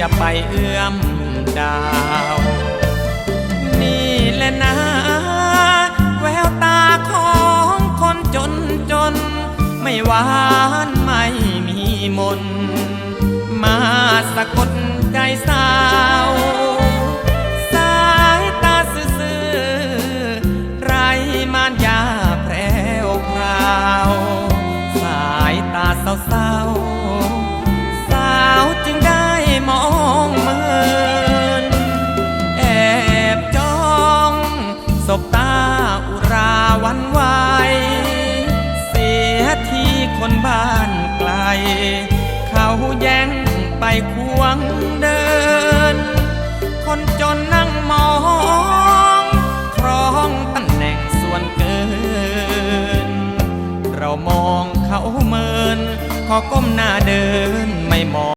จะไปเอื้อมดาว นี่แหละนะ แววตาของคนจนจน ไม่หวานไม่มีมน มาสะกดใจสา บตาอุราวันไหวเสียทีคนบ้านไกล เขาแย่งไปควงเดิน คนจนนั่งมอง ครองตำแหน่งส่วนเกิน เรามองเขาเมิน ขอก้มหน้าเดินไม่มอง